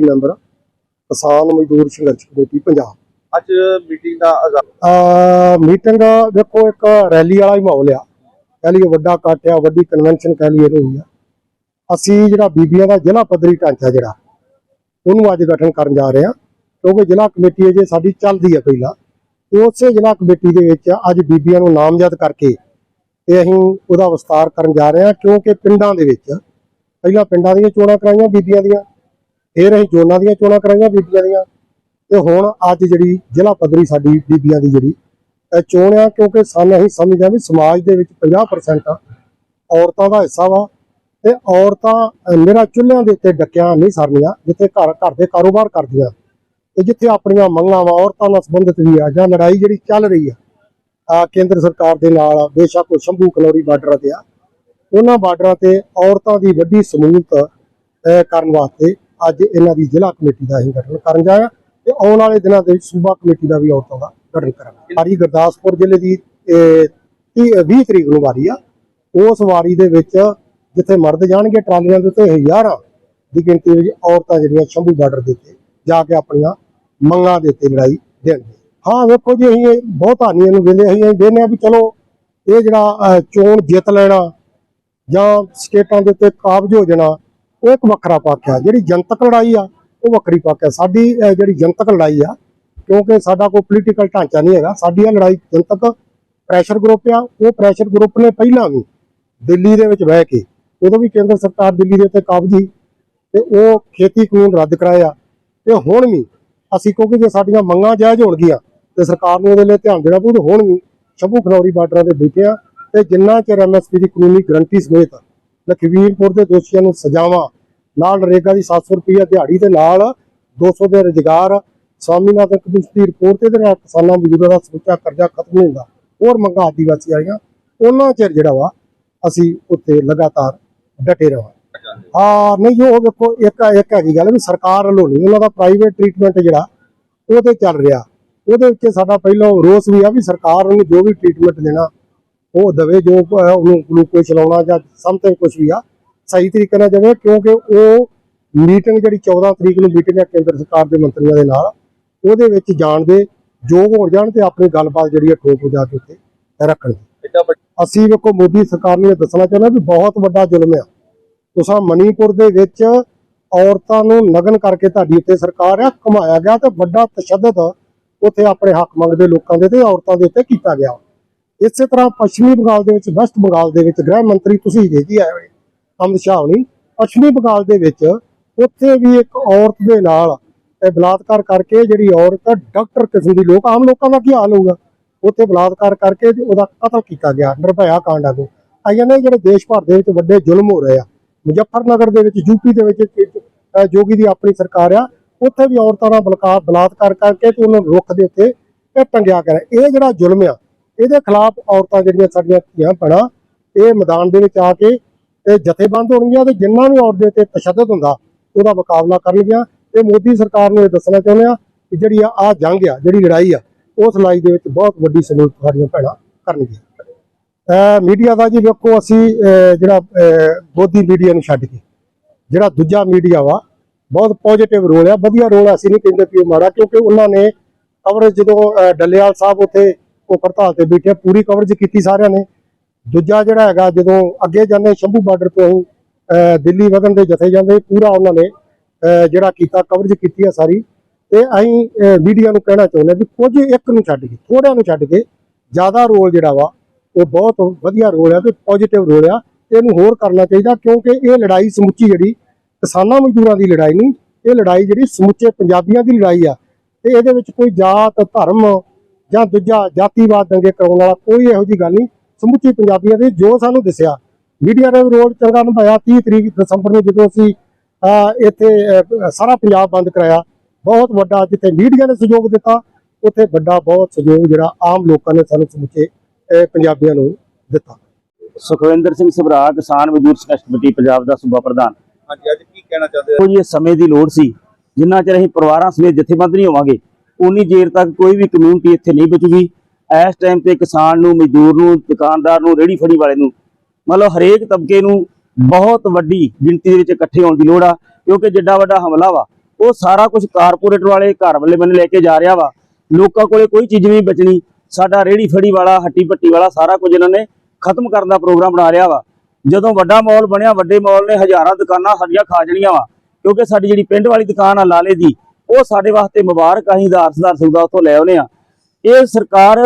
Committee member ਕਿਸਾਨ ਮਜ਼ਦੂਰ ਸੰਘਰਸ਼ ਕਮੇਟੀ ਪੰਜਾਬ। ਅੱਜ ਮੀਟਿੰਗ ਦਾ ਆਜ਼ਾਦ ਆ ਮੀਟਿੰਗ ਵੇਖੋ ਇੱਕ ਰੈਲੀ ਵਾਲਾ ਹੀ ਮਾਹੌਲ ਆ। ਕਹਿ ਲਈਏ ਵੱਡਾ ਇਕੱਠ ਆ ਵੱਡੀ ਕਨਵੈਨਸ਼ਨ ਕਹਿ ਲਈਏ ਹੋਈ ਆ। ਅਸੀਂ ਜਿਹੜਾ ਬੀਬੀਆਂ ਦਾ ਜ਼ਿਲ੍ਹਾ ਪੱਧਰੀ ਢਾਂਚਾ ਜਿਹੜਾ ਉਹਨੂੰ ਅੱਜ ਗਠਨ ਕਰਨ ਜਾ ਰਹੇ ਆ ਕਿਉਂਕਿ ਜ਼ਿਲ੍ਹਾ ਕਮੇਟੀ ਅਜੇ ਸਾਡੀ ਚੱਲਦੀ ਆ ਪਹਿਲਾਂ। ਉਸੇ ਜ਼ਿਲ੍ਹਾ ਕਮੇਟੀ ਦੇ ਵਿੱਚ ਅੱਜ ਬੀਬੀਆਂ ਨੂੰ ਨਾਮਜ਼ਦ ਕਰਕੇ ਤੇ ਅਸੀਂ ਉਹਦਾ ਵਿਸਤਾਰ ਕਰਨ ਜਾ ਰਹੇ ਆ ਕਿਉਂਕਿ ਪਿੰਡਾਂ ਦੇ ਵਿੱਚ ਪਹਿਲਾਂ ਪਿੰਡਾਂ ਦੀਆਂ ਚੋਣਾਂ ਕਰਾਈਆਂ ਬੀਬੀਆਂ ਦੀਆਂ ਫਿਰ ਅਸੀਂ ਜ਼ੋਨਾਂ ਦੀਆਂ ਚੋਣਾਂ ਕਰਾਈਆਂ ਬੀਬੀਆਂ ਦੀਆਂ। ਤੇ ਹੁਣ ਅੱਜ ਜਿਹੜੀ ਜ਼ਿਲ੍ਹਾ ਪੱਧਰੀ ਸਾਡੀ ਬੀਬੀਆਂ ਦੀ ਜਿਹੜੀ ਚੋਣ ਆ ਕਿਉਂਕਿ ਸਾਨੂੰ ਅਸੀਂ ਸਮਝਦੇ ਹਾਂ ਵੀ ਸਮਾਜ ਦੇ ਵਿੱਚ 50% ਔਰਤਾਂ ਦਾ ਹਿੱਸਾ ਵਾ। ਤੇ ਔਰਤਾਂ ਅਹ, ਚੁੱਲ੍ਹਿਆਂ ਦੇ ਉੱਤੇ ਡੱਕਿਆਂ ਨਹੀਂ ਸਰਨੀਆਂ ਜਿੱਥੇ ਘਰ ਘਰ ਦੇ ਕਾਰੋਬਾਰ ਕਰਦੀਆਂ। ਤੇ ਜਿੱਥੇ ਆਪਣੀਆਂ ਮੰਗਾਂ ਵਾ ਔਰਤਾਂ ਨਾਲ ਸੰਬੰਧਿਤ ਵੀ ਆ ਜਾਂ ਲੜਾਈ ਜਿਹੜੀ ਚੱਲ ਰਹੀ ਆ ਆ ਕੇਂਦਰ ਸਰਕਾਰ ਦੇ ਨਾਲ ਬੇਸ਼ੱਕ ਸ਼ੰਭੂ ਕਲੋਰੀ ਬਾਰਡਰ ਤੇ ਆ ਉਹਨਾਂ ਬਾਰਡਰਾਂ ਤੇ ਔਰਤਾਂ ਦੀ ਵੱਡੀ ਸਮੂਹਤ ਕਰਨ ਵਾਸਤੇ ਅੱਜ ਇਹਨਾਂ ਦੀ ਜ਼ਿਲ੍ਹਾ ਕਮੇਟੀ ਦਾ ਅਸੀਂ ਗਠਨ ਕਰਨ ਜਾ ਤੇ ਆਉਣ ਵਾਲੇ ਦਿਨਾਂ ਦੇ ਵਿੱਚ ਸੂਬਾ ਕਮੇਟੀ ਦਾ ਵੀ ਔਰਤਾਂ ਦਾ ਗਠਨ ਕਰਾਂਗੇ। ਵਾਰੀ ਗੁਰਦਾਸਪੁਰ ਜ਼ਿਲ੍ਹੇ ਦੀ 20 ਤਰੀਕ ਨੂੰ ਵਾਰੀ ਆ। ਉਸ ਵਾਰੀ ਦੇ ਵਿੱਚ ਜਿੱਥੇ ਮਰਦ ਜਾਣਗੇ ਟਰਾਲੀਆਂ ਦੇ ਉੱਤੇ ਹਜ਼ਾਰਾਂ ਦੀ ਗਿਣਤੀ ਵਿੱਚ ਔਰਤਾਂ ਜਿਹੜੀਆਂ ਸ਼ੰਭੂ ਬਾਰਡਰ ਦੇ ਉੱਤੇ ਜਾ ਕੇ ਆਪਣੀਆਂ ਮੰਗਾਂ ਦੇ ਉੱਤੇ ਲੜਾਈ ਦੇਣਗੇ ਹਾਂ, ਵੇਖੋ ਜੀ, ਅਸੀਂ ਬਹੁਤ ਹਾਨੀਆਂ ਨੂੰ ਵੇਲੇ, ਅਸੀਂ ਵੇਖਦੇ ਹਾਂ ਵੀ ਚਲੋ ਇਹ ਜਿਹੜਾ ਚੋਣ ਜਿੱਤ ਲੈਣਾ ਜਾਂ ਸਟੇਟਾਂ ਦੇ ਉੱਤੇ ਕਾਬਜ ਹੋ ਜਾਣਾ ਉਹ ਇੱਕ ਵੱਖਰਾ ਪੱਖ ਆ, ਜਿਹੜੀ ਜਨਤਕ ਲੜਾਈ ਆ, ਉਹ ਵੱਖਰੀ ਪੱਖ ਆ। ਸਾਡੀ ਜਿਹੜੀ ਜਨਤਕ ਲੜਾਈ ਆ, ਕਿਉਂਕਿ ਸਾਡਾ ਕੋਈ ਪੋਲੀਟੀਕਲ ਢਾਂਚਾ ਨਹੀਂ ਹੈਗਾ, ਸਾਡੀ ਇਹ ਲੜਾਈ ਜਨਤਕ ਪ੍ਰੈਸ਼ਰ ਗਰੁੱਪ ਆ, ਉਹ ਪ੍ਰੈਸ਼ਰ ਗਰੁੱਪ ਨੇ ਪਹਿਲਾਂ ਵੀ ਦਿੱਲੀ ਦੇ ਵਿੱਚ ਬਹਿ ਕੇ, ਉਦੋਂ ਵੀ ਕੇਂਦਰ ਸਰਕਾਰ ਦਿੱਲੀ ਦੇ ਉੱਤੇ ਕਾਬਜੀ ਤੇ ਉਹ ਖੇਤੀ ਕਾਨੂੰਨ ਰੱਦ ਕਰਾਇਆ ਤੇ ਹੁਣ ਵੀ ਅਸੀਂ, ਕਿਉਂਕਿ ਜੇ ਸਾਡੀਆਂ ਮੰਗਾਂ ਜਾਇਜ਼ ਹੋਣਗੀਆਂ, ਤੇ ਸਰਕਾਰ ਨੂੰ ਉਹਦੇ ਲਈ ਧਿਆਨ ਦੇਣਾ ਪਊ, ਤੇ ਹੁਣ ਵੀ ਸ਼ੰਭੂ ਖਨੌਰੀ ਬਾਰਡਰਾਂ ਤੇ ਬੈਠੇ ਆ, ਤੇ ਜਿੰਨਾ ਚਿਰ ਐਮਐਸਪੀ ਦੀ ਕਾਨੂੰਨੀ ਗਰੰਟੀ ਸਮੇਤ ਲਖਵੀਰਪੁਰ ਦੇ ਦੋਸ਼ੀਆਂ ਨੂੰ ਸਜ਼ਾਵਾਂ। ਨਾਲ ਨਰੇਗਾ ਦੀ 700 ਰੁਪਈਆ ਦਿਹਾੜੀ ਦੇ ਨਾਲ 200 ਦੇ ਰੁਜ਼ਗਾਰ। ਸਵਾਮੀਨਾਥਨ ਕਮਿਸ਼ਨ ਦੀ ਰਿਪੋਰਟ ਤੇ ਨਾਲ ਕਿਸਾਨਾਂ ਮਜ਼ਦੂਰਾਂ ਦਾ ਸਮੁੱਚਾ ਕਰਜ਼ਾ ਖਤਮ ਨਹੀਂ ਹੁੰਦਾ ਹੋਰ ਮੰਗਾਂ ਆਦੀਵਾਸੀ ਆਈਆਂ। ਉਹਨਾਂ ਚਿਰ ਜਿਹੜਾ ਵਾ, ਅਸੀਂ ਉੱਤੇ ਲਗਾਤਾਰ ਡਟੇ ਰਹਾਂ ਹਾਂ, ਨਹੀਂ, ਉਹ ਵੇਖੋ, ਇੱਕ ਇੱਕ ਹੈਗੀ ਗੱਲ ਵੀ ਸਰਕਾਰ ਵੱਲੋਂ ਨਹੀਂ, ਉਹਨਾਂ ਦਾ ਪ੍ਰਾਈਵੇਟ ਟ੍ਰੀਟਮੈਂਟ ਜਿਹੜਾ, ਉਹ ਤੇ ਚੱਲ ਰਿਹਾ। ਉਹਦੇ ਵਿੱਚ ਸਾਡਾ ਪਹਿਲਾਂ ਰੋਸ ਵੀ ਆ ਵੀ ਸਰਕਾਰ ਨੂੰ ਜੋ ਵੀ ਟ੍ਰੀਟਮੈਂਟ ਦੇਣਾ ਉਹ ਦਵੇ ਜੋ ਉਹਨੂੰ ਗਲੂਕੋਜ਼ ਲਾਉਣਾ ਜਾਂ ਸਮਥਿੰਗ ਕੁਝ ਵੀ ਆ ਸਹੀ ਤਰੀਕੇ ਨਾਲ ਜਾਵੇ ਕਿਉਂਕਿ ਉਹ ਮੀਟਿੰਗ ਜਿਹੜੀ 14 ਤਰੀਕ ਨੂੰ ਮੀਟਿੰਗ ਹੈ ਕੇਂਦਰ ਸਰਕਾਰ ਦੇ ਮੰਤਰੀਆਂ ਦੇ ਨਾਲ ਉਹਦੇ ਵਿੱਚ ਜਾਣ ਦੇ ਯੋਗ ਹੋ ਜਾਣ ਤੇ ਆਪਣੀ ਗੱਲਬਾਤ ਜਿਹੜੀ ਹੈ ਠੋਕ ਵਜਾ ਕੇ ਉੱਤੇ ਰੱਖਣ ਅਸੀਂ ਵੇਖੋ ਮੋਦੀ ਸਰਕਾਰ ਨੂੰ ਇਹ ਦੱਸਣਾ ਚਾਹੁੰਦਾ ਵੀ ਬਹੁਤ ਵੱਡਾ ਜ਼ੁਲਮ ਆ। ਤੁਸੀਂ ਮਣੀਪੁਰ ਦੇ ਵਿੱਚ ਔਰਤਾਂ ਨੂੰ ਨਗਨ ਕਰਕੇ ਤੁਹਾਡੀ ਉੱਤੇ ਸਰਕਾਰ ਆ ਘੁਮਾਇਆ ਗਿਆ ਤੇ ਵੱਡਾ ਤਸ਼ੱਦਦ ਉੱਥੇ ਆਪਣੇ ਹੱਕ ਮੰਗਦੇ ਲੋਕਾਂ ਦੇ ਤੇ ਔਰਤਾਂ ਦੇ ਉੱਤੇ ਕੀਤਾ ਗਿਆ। ਇਸੇ ਤਰ੍ਹਾਂ ਪੱਛਮੀ ਬੰਗਾਲ ਦੇ ਵਿੱਚ ਵੈਸਟ ਬੰਗਾਲ ਦੇ ਵਿੱਚ ਗ੍ਰਹਿ ਮੰਤਰੀ ਤੁਸੀਂ ਜੇ ਜੀ ਆਏ ਹੋਏ ਅਮਿਤ ਸ਼ਾਹ ਹੋਣੀ। ਪੱਛਮੀ ਬੰਗਾਲ ਦੇ ਵਿੱਚ ਉੱਥੇ ਵੀ ਇੱਕ ਔਰਤ ਦੇ ਨਾਲ ਬਲਾਤਕਾਰ ਕਰਕੇ ਜਿਹੜੀ ਔਰਤ ਡਾਕਟਰ ਕਿਸਮ ਦੀ ਲੋਕ ਆਮ ਲੋਕਾਂ ਦਾ ਕੀ ਹਾਲ ਹੋਊਗਾ? ਉੱਥੇ ਬਲਾਤਕਾਰ ਕਰਕੇ ਉਹਦਾ ਕਤਲ ਕੀਤਾ ਗਿਆ ਨਿਰਭਇਆ ਕਾਂਡ ਆਗੂ ਆਈਆਂ ਨੇ ਜਿਹੜੇ ਦੇਸ਼ ਭਰ ਦੇ ਵਿੱਚ ਵੱਡੇ ਜ਼ੁਲਮ ਹੋ ਰਹੇ ਆ ਮੁਜ਼ੱਫਰਨਗਰ ਦੇ ਵਿੱਚ ਯੂਪੀ ਦੇ ਵਿੱਚ ਇੱਕ, ਜੋਗੀ ਦੀ ਆਪਣੀ ਸਰਕਾਰ ਆ ਉੱਥੇ ਵੀ ਔਰਤਾਂ ਨਾਲ ਬਲਕਾਰ ਬਲਾਤਕਾਰ ਕਰਕੇ ਤੇ ਉਹਨਾਂ ਨੂੰ ਰੁੱਖ ਦੇ ਉੱਤੇ ਟੰਗਿਆ ਕਰ ਇਹ ਜਿਹੜਾ ਜ਼ੁਲਮ ਆ ਇਹਦੇ ਖਿਲਾਫ ਔਰਤਾਂ ਜਿਹੜੀਆਂ ਸਾਡੀਆਂ ਧੀਆਂ ਭੈਣਾਂ, ਇਹ ਮੈਦਾਨ ਦੇ ਵਿੱਚ ਆ ਕੇ ਇਹ ਜਥੇਬੰਦ ਹੋਣਗੀਆਂ ਤੇ ਜਿੰਨਾ ਵੀ ਔਰਤ ਦੇ ਉੱਤੇ ਤਸ਼ੱਦਦ ਹੁੰਦਾ, ਉਹਦਾ ਮੁਕਾਬਲਾ ਕਰਨਗੀਆਂ। ਤੇ ਮੋਦੀ ਸਰਕਾਰ ਨੂੰ ਇਹ ਦੱਸਣਾ ਚਾਹੁੰਦੇ ਆ ਕਿ ਜਿਹੜੀ ਆ, ਆਹ ਜੰਗ ਆ, ਜਿਹੜੀ ਲੜਾਈ ਆ, ਉਸ ਲੜਾਈ ਦੇ ਵਿੱਚ ਬਹੁਤ ਵੱਡੀ ਸਮੂਹ ਸਾਡੀਆਂ ਭੈਣਾਂ ਕਰਨਗੀਆਂ। ਮੀਡੀਆ ਦਾ ਜੀ ਵੇਖੋ ਅਸੀਂ ਜਿਹੜਾ ਅਹ ਬੋਧੀ ਮੀਡੀਆ ਨੂੰ ਛੱਡ ਕੇ, ਜਿਹੜਾ ਦੂਜਾ ਮੀਡੀਆ ਵਾ, ਬਹੁਤ ਪੋਜ਼ਿਟਿਵ ਰੋਲ ਆ, ਵਧੀਆ ਰੋਲ ਅਸੀਂ ਨਹੀਂ ਕਹਿੰਦੇ ਕਿ ਉਹ ਮਾੜਾ, ਕਿਉਂਕਿ ਉਹਨਾਂ ਨੇ ਕਵਰੇਜ ਜਦੋਂ ਅਹ ਡੱਲੇਵਾਲ ਸਾਹਿਬ ਉੱਥੇ ਉਹ ਹੜਤਾਲ ਤੇ ਬੈਠੇ ਪੂਰੀ ਕਵਰੇਜ ਕੀਤੀ ਸਾਰਿਆਂ ਨੇ। ਦੂਜਾ ਜਿਹੜਾ ਹੈਗਾ, ਜਦੋਂ ਅੱਗੇ ਜਾਂਦੇ ਸ਼ੰਭੂ ਬਾਰਡਰ ਤੋਂ ਅਸੀਂ ਦਿੱਲੀ ਵਧਣ ਦੇ ਜਥੇ ਜਾਂਦੇ, ਪੂਰਾ ਉਹਨਾਂ ਨੇ ਜਿਹੜਾ ਕੀਤਾ ਕਵਰੇਜ ਕੀਤੀ ਆ ਸਾਰੀ। ਤੇ ਅਸੀਂ ਮੀਡੀਆ ਨੂੰ ਕਹਿਣਾ ਚਾਹੁੰਦੇ ਹਾਂ ਵੀ ਕੁਝ ਇੱਕ ਨੂੰ ਛੱਡ ਕੇ ਥੋੜਿਆਂ ਨੂੰ ਛੱਡ ਕੇ, ਜ਼ਿਆਦਾ ਰੋਲ ਜਿਹੜਾ ਵਾ, ਉਹ ਬਹੁਤ ਵਧੀਆ ਰੋਲ ਹੈ ਤੇ ਪੋਜ਼ਿਟਿਵ ਰੋਲ ਆ। ਤੇ ਇਹਨੂੰ ਹੋਰ ਕਰਨਾ ਚਾਹੀਦਾ ਕਿਉਂਕਿ ਇਹ ਲੜਾਈ ਸਮੁੱਚੀ ਜਿਹੜੀ, ਕਿਸਾਨਾਂ ਮਜ਼ਦੂਰਾਂ ਦੀ ਲੜਾਈ ਨਹੀਂ, ਇਹ ਲੜਾਈ ਜਿਹੜੀ ਸਮੁੱਚੇ ਪੰਜਾਬੀਆਂ ਦੀ ਲੜਾਈ ਆ। ਤੇ ਇਹਦੇ ਵਿੱਚ ਕੋਈ ਜਾਤ, ਧਰਮ ਜਾਂ ਦੂਜਾ ਜਾਤੀਵਾਦ ਦੰਗੇ ਕਰਾਉਣ ਵਾਲਾ ਕੋਈ ਇਹੋ ਜੀ ਗੱਲ ਨਹੀਂ। ਸਮੁੱਚੀ ਪੰਜਾਬੀਆਂ ਦੇ ਜੋ ਸਾਨੂੰ ਦਿਸਿਆ ਮੀਡੀਆ ਨੇ ਰੋਲ ਚੰਗਾ ਨਿਭਾਇਆ। 30 ਤਰੀਕ ਦਸੰਬਰ ਨੂੰ ਜਦੋਂ ਅਸੀਂ ਇੱਥੇ ਸਾਰਾ ਪੰਜਾਬ ਬੰਦ ਕਰਾਇਆ ਬਹੁਤ ਵੱਡਾ ਜਿੱਥੇ ਮੀਡੀਆ ਨੇ ਸਹਿਯੋਗ ਦਿੱਤਾ ਉੱਥੇ ਵੱਡਾ ਬਹੁਤ ਸਹਿਯੋਗ ਜਿਹੜਾ ਆਮ ਲੋਕਾਂ ਨੇ ਸਾਨੂੰ ਸਮੁੱਚੇ ਪੰਜਾਬੀਆਂ ਨੂੰ ਦਿੱਤਾ। ਸੁਖਵਿੰਦਰ ਸਿੰਘ ਸਭਰਾ ਕਿਸਾਨ ਮਜ਼ਦੂਰ ਸੰਘਰਸ਼ ਕਮੇਟੀ ਪੰਜਾਬ ਦਾ ਸੂਬਾ ਪ੍ਰਧਾਨ। ਹਾਂਜੀ ਅੱਜ ਕੀ ਕਹਿਣਾ ਚਾਹੁੰਦੇ ਦੇਖੋ ਜੀ ਇਹ ਸਮੇਂ ਦੀ ਲੋੜ ਸੀ ਜਿੰਨਾ ਚਿਰ ਅਸੀਂ ਪਰਿਵਾਰਾਂ ਸਮੇਤ ਜਥੇਬੰਦ ਨਹੀਂ ਹੋਵਾਂਗੇ ਉਨੀ ਦੇਰ ਤੱਕ ਕੋਈ ਵੀ ਕਮਿਊਨਿਟੀ ਇੱਥੇ ਨਹੀਂ ਬਚੂਗੀ। ਇਸ ਟਾਈਮ ਤੇ ਕਿਸਾਨ ਨੂੰ, ਮਜ਼ਦੂਰ ਨੂੰ, ਦੁਕਾਨਦਾਰ ਨੂੰ ਰੇੜੀ ਫੜੀ ਵਾਲੇ ਨੂੰ, ਮਤਲਬ ਹਰੇਕ ਤਬਕੇ ਨੂੰ ਬਹੁਤ ਵੱਡੀ ਗਿਣਤੀ ਦੇ ਵਿੱਚ ਇਕੱਠੇ ਹੋਣ ਦੀ ਲੋੜ ਆ, ਕਿਉਂਕਿ ਜਿੱਡਾ ਵੱਡਾ ਹਮਲਾ ਵਾ, ਉਹ ਸਾਰਾ ਕੁਝ ਕਾਰਪੋਰੇਟ ਵਾਲੇ, ਘਰ ਵਾਲੇ ਬੰਨੇ ਲੈ ਕੇ ਜਾ ਰਿਹਾ ਵਾ। ਲੋਕਾਂ ਕੋਲੇ ਕੋਈ ਚੀਜ਼ ਨਹੀਂ ਬਚਣੀ। ਸਾਡਾ ਰੇੜੀ ਫੜੀ ਵਾਲਾ, ਹੱਟੀ ਪੱਟੀ ਵਾਲਾ ਸਾਰਾ ਕੁਝ ਇਹਨਾਂ ਨੇ ਖਤਮ ਕਰਨ ਦਾ ਪ੍ਰੋਗਰਾਮ ਬਣਾ ਰਿਹਾ ਵਾ। ਜਦੋਂ ਵੱਡਾ ਮਾਲ ਬਣਿਆ, ਵੱਡੇ ਮਾਲ ਨੇ ਹਜ਼ਾਰਾਂ ਦੁਕਾਨਾਂ ਸਾਡੀਆਂ ਖਾ ਜਣੀਆਂ ਵਾ, ਕਿਉਂਕਿ ਸਾਡੀ ਜਿਹੜੀ ਪਿੰਡ ਵਾਲੀ ਦੁਕਾਨ ਆ ਲਾਲੇ ਦੀ ਉਹ ਸਾਡੇ ਵਾਸਤੇ ਮੁਬਾਰਕ ਅਸੀਂ ਦਾਰਸਦਾਰ ਸੌਦਾ ਉੱਥੋਂ ਲੈ ਆਉਨੇ ਆ ਇਹ ਸਰਕਾਰ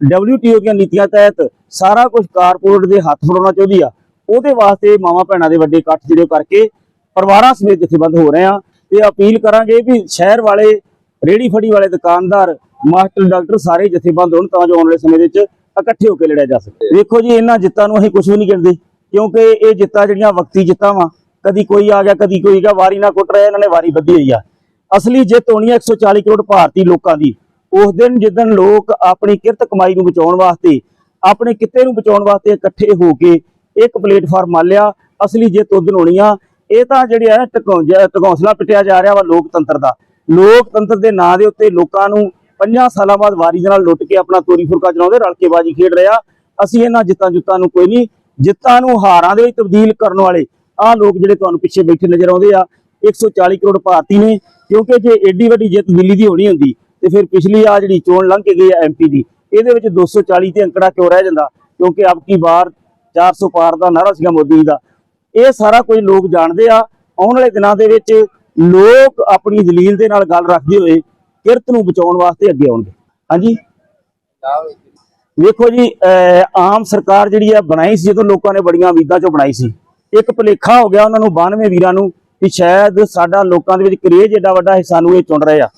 WTO ਦੀਆਂ ਨੀਤੀਆਂ ਤਹਿਤ ਸਾਰਾ ਕੁਝ ਕਾਰਪੋਰੇਟ ਦੇ ਹੱਥ ਫੜਾਉਣਾ ਚਾਹੁੰਦੀ ਆ। ਉਹਦੇ ਵਾਸਤੇ ਮਾਵਾਂ ਭੈਣਾਂ ਦੇ ਵੱਡੇ ਇਕੱਠ ਜਿਹੜੇ ਕਰਕੇ ਪਰਿਵਾਰਾਂ ਸਮੇਤ ਜਥੇਬੰਦ ਹੋ ਰਹੇ ਆ ਤੇ ਅਪੀਲ ਕਰਾਂਗੇ ਵੀ ਸ਼ਹਿਰ ਵਾਲੇ ਰੇੜੀ ਫੜੀ ਵਾਲੇ ਦੁਕਾਨਦਾਰ, ਮਾਸਟਰ, ਡਾਕਟਰ ਸਾਰੇ ਜਥੇਬੰਦ ਹੋਣ ਤਾਂ ਜੋ ਆਉਣ ਵਾਲੇ ਸਮੇਂ ਦੇ ਵਿੱਚ ਇਕੱਠੇ ਹੋ ਕੇ ਲੜਿਆ ਜਾ ਸਕੇ। ਵੇਖੋ ਜੀ, ਇਹਨਾਂ ਜਿੱਤਾਂ ਨੂੰ ਅਸੀਂ ਕੁਝ ਵੀ ਨਹੀਂ ਕਹਿੰਦੇ ਕਿਉਂਕਿ ਇਹ ਜਿੱਤਾਂ ਜਿਹੜੀਆਂ ਵਕਤੀ ਜਿੱਤਾਂ ਵਾ, ਕਦੀ ਕੋਈ ਆ ਗਿਆ, ਕਦੀ ਕੋਈ ਗਿਆ ਵਾਰੀ ਨਾ ਕੁੱਟ ਰਿਹਾ, ਇਹਨਾਂ ਨੇ ਵਾਰੀ ਬੱਧੀ ਹੋਈ ਆ। ਅਸਲੀ ਜਿੱਤ ਹੋਣੀ ਆ 140 ਕਰੋੜ ਭਾਰਤੀ ਲੋਕਾਂ ਦੀ। ਉਸ ਦਿਨ ਜਿੱਦਣ ਲੋਕ ਆਪਣੀ ਕਿਰਤ ਕਮਾਈ ਨੂੰ ਬਚਾਉਣ ਵਾਸਤੇ, ਆਪਣੇ ਕਿੱਤੇ ਨੂੰ ਬਚਾਉਣ ਵਾਸਤੇ ਇਕੱਠੇ ਹੋ ਕੇ ਇੱਕ ਪਲੇਟਫਾਰਮ ਮੰਨ ਲਿਆ, ਅਸਲੀ ਜਿੱਤ ਉਸ ਦਿਨ ਹੋਣੀ ਆ। ਇਹ ਤਾਂ ਜਿਹੜੇ ਆ ਟਕੌਂਸਲਾ ਪਿੱਟਿਆ ਜਾ ਰਿਹਾ ਵਾ ਲੋਕਤੰਤਰ ਦਾ। ਲੋਕਤੰਤਰ ਦੇ ਨਾਂ ਦੇ ਉੱਤੇ ਲੋਕਾਂ ਨੂੰ 50 ਸਾਲਾਂ ਬਾਅਦ ਵਾਰੀ ਦੇ ਨਾਲ ਲੁੱਟ ਕੇ ਆਪਣਾ ਤੋਰੀ ਫੁਰਕਾ ਚਲਾਉਂਦੇ ਰਲ ਕੇ ਬਾਜੀ ਖੇਡ ਰਿਹਾ ਅਸੀਂ ਇਹਨਾਂ ਜਿੱਤਾਂ ਜੁੱਤਾਂ ਨੂੰ ਕੋਈ ਨਹੀਂ, ਜਿੱਤਾਂ ਨੂੰ ਹਾਰਾਂ ਦੇ ਵਿੱਚ ਤਬਦੀਲ ਕਰਨ ਵਾਲੇ ਆਹ ਲੋਕ ਜਿਹੜੇ ਤੁਹਾਨੂੰ ਪਿੱਛੇ ਬੈਠੇ ਨਜ਼ਰ ਆਉਂਦੇ ਆ। 140 ਕਰੋੜ ਭਾਰਤੀ ਨੇ ਕਿਉਂਕਿ ਜੇ ਏਡੀ ਵੱਡੀ ਜਿੱਤ ਦਿੱਲੀ ਦੀ ਹੋਣੀ ਹੁੰਦੀ, ਤੇ ਫਿਰ ਪਿਛਲੀ ਆ ਜਿਹੜੀ ਚੋਣ ਲੰਘ ਕੇ ਗਈ ਆ ਐਮਪੀ ਦੀ, ਇਹਦੇ ਵਿੱਚ 240 ਤੇ ਅੰਕੜਾ ਕਿਉਂ ਰਹਿ ਜਾਂਦਾ? ਕਿਉਂਕਿ ਅਬ ਕੀ ਵਾਰ 400 ਪਾਰ ਦਾ ਨਾਰਾ ਸੀਗਾ ਮੋਦੀ ਦਾ। ਇਹ ਸਾਰਾ ਕੁਝ ਲੋਕ ਜਾਣਦੇ ਆ। ਆਉਣ ਵਾਲੇ ਦਿਨਾਂ ਦੇ ਵਿੱਚ ਲੋਕ ਆਪਣੀ ਦਲੀਲ ਦੇ ਨਾਲ ਗੱਲ ਰੱਖਦੇ ਹੋਏ ਕਿਰਤ ਨੂੰ ਬਚਾਉਣ ਵਾਸਤੇ ਅੱਗੇ ਆਉਣਗੇ। ਹਾਂਜੀ? ਵੇਖੋ ਜੀ, ਅਹ, ਆਮ ਸਰਕਾਰ ਜਿਹੜੀ ਆ ਬਣਾਈ ਸੀ, ਜਦੋਂ ਲੋਕਾਂ ਨੇ ਬੜੀਆਂ ਉਮੀਦਾਂ ਚੋਂ ਬਣਾਈ ਸੀ। ਇੱਕ ਭੁਲੇਖਾ ਹੋ ਗਿਆ ਉਹਨਾਂ ਨੂੰ 92 ਵੀਰਾਂ ਨੂੰ। ਕਿ ਸ਼ਾਇਦ ਸਾਡਾ ਲੋਕਾਂ ਦੇ ਵਿੱਚ ਕਰੇਜ ਏਡਾ ਵੱਡਾ ਹੈ ਸਾਨੂੰ ਇਹ ਚੁਣ ਰਹੇ ਆ।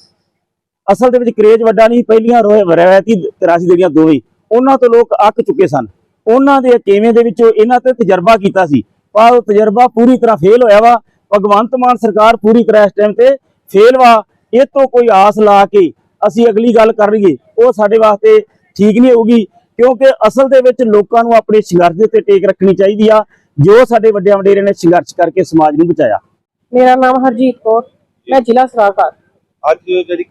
ਅਸਲ ਦੇ ਵਿੱਚ ਕਰੇਜ ਵੱਡਾ ਨਹੀਂ, ਪਹਿਲੀਆਂ ਰੋਏ ਰਵਾਇਤੀ 83 ਜਿਹੜੀਆਂ ਦੋਵੇਂ ਉਹਨਾਂ ਤੋਂ ਲੋਕ ਅੱਕ ਚੁੱਕੇ ਸਨ। ਉਹਨਾਂ ਦੇ ਕਿਵੇਂ ਦੇ ਵਿੱਚੋਂ ਇਹਨਾਂ ਤੇ ਤਜਰਬਾ ਕੀਤਾ ਸੀ। ਪਰ ਉਹ ਤਜਰਬਾ ਪੂਰੀ ਤਰ੍ਹਾਂ ਫੇਲ ਹੋਇਆ ਵਾ। ਭਗਵੰਤ ਮਾਨ ਸਰਕਾਰ ਪੂਰੀ ਤਰ੍ਹਾਂ ਇਸ ਟਾਈਮ ਤੇ ਫੇਲ ਵਾ। ਇਹ ਤੋਂ ਕੋਈ ਆਸ ਲਾ ਕੇ ਅਸੀਂ ਅਗਲੀ ਗੱਲ ਕਰ ਲਈਏ, ਉਹ ਸਾਡੇ ਵਾਸਤੇ ਠੀਕ ਨਹੀਂ ਹੋਊਗੀ। ਕਿਉਂਕਿ ਅਸਲ ਦੇ ਵਿੱਚ ਲੋਕਾਂ ਨੂੰ ਆਪਣੇ ਸੰਘਰਸ਼ ਦੇ ਉੱਤੇ ਟੇਕ ਰੱਖਣੀ ਚਾਹੀਦੀ ਆ। ਜੋ ਸਾਡੇ ਵੱਡੇ ਵਡੇਰੇ ਨੇ ਸੰਘਰਸ਼ ਕਰਕੇ ਸਮਾਜ ਨੂੰ ਬਚਾਇਆ। ਮੇਰਾ ਨਾਮ ਹਰਜੀਤ ਕੌਰ ਮੈਂ ਜ਼ਿਲ੍ਹਾ ਸਲਾਹਕਾਰ ਅੱਜ ਜਿਹੜੀ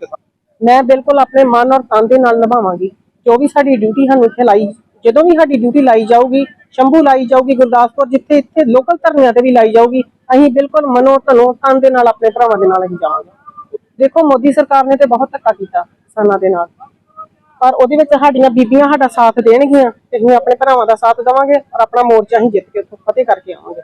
ਮੈਂ ਬਿਲਕੁਲ ਆਪਣੇ ਮਨ ਔਰ ਤਨ ਦੇ ਨਾਲ ਨਿਭਾਵਾਂਗੀ। ਜੋ ਵੀ ਸਾਡੀ ਡਿਊਟੀ ਸਾਨੂੰ ਇੱਥੇ ਲਾਈ ਜਦੋਂ ਵੀ ਸਾਡੀ ਡਿਊਟੀ ਲਾਈ ਜਾਊਗੀ ਸ਼ੰਭੂ ਲਾਈ ਜਾਊਗੀ ਗੁਰਦਾਸਪੁਰ ਜਿੱਥੇ ਇੱਥੇ ਲੋਕਲ ਧਰਨਿਆਂ ਤੇ ਵੀ ਲਾਈ ਜਾਊਗੀ ਅਸੀਂ ਬਿਲਕੁਲ ਮਨੋ ਧਨੋ ਤਨ ਦੇ ਨਾਲ ਆਪਣੇ ਭਰਾਵਾਂ ਦੇ ਨਾਲ ਅਸੀਂ ਜਾਵਾਂਗੇ। ਦੇਖੋ ਮੋਦੀ ਸਰਕਾਰ ਨੇ ਤੇ ਬਹੁਤ ਧੱਕਾ ਕੀਤਾ ਕਿਸਾਨਾਂ ਦੇ ਨਾਲ। ਪਰ ਉਹਦੇ ਵਿੱਚ ਸਾਡੀਆਂ ਬੀਬੀਆਂ ਸਾਡਾ ਸਾਥ ਦੇਣਗੀਆਂ ਤੇ ਅਸੀਂ ਆਪਣੇ ਭਰਾਵਾਂ ਦਾ ਸਾਥ ਦੇਵਾਂਗੇ ਔਰ ਆਪਣਾ ਮੋਰਚਾ ਅਸੀਂ ਜਿੱਤ ਕੇ ਉੱਥੋਂ ਫਤਿਹ ਕਰਕੇ ਆਵਾਂਗੇ।